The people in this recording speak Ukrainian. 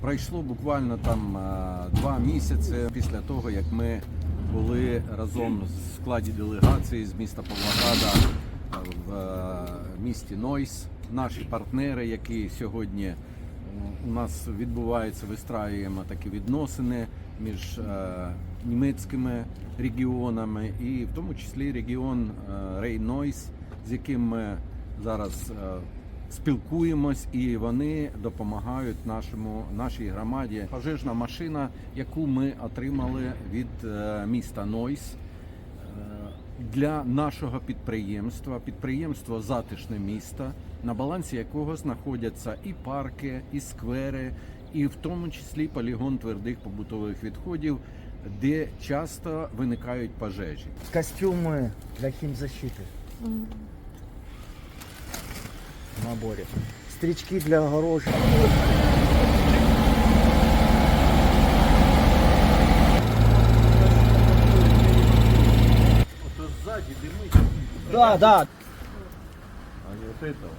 Пройшло буквально там е, два місяці після того, як ми були разом в складі делегації з міста Павлограда е, в е, місті Нойс. Наші партнери, які сьогодні у нас відбувається, вистраюємо такі відносини між німецькими регіонами, і в тому числі регіон Рейн-Нойс, з яким ми зараз спілкуємось, і вони допомагають нашому нашій громаді. Пожежна машина, яку ми отримали від е, міста Нойс. е, Для нашого підприємства, підприємство затишне місто, на балансі якого знаходяться і парки, і сквери, і в тому числі полігон твердих побутових відходів, де часто виникають пожежі. Костюмы для химзащиты в наборе. Стрички для огорожи. Ото ззаді димить, Да, да. а не от этого.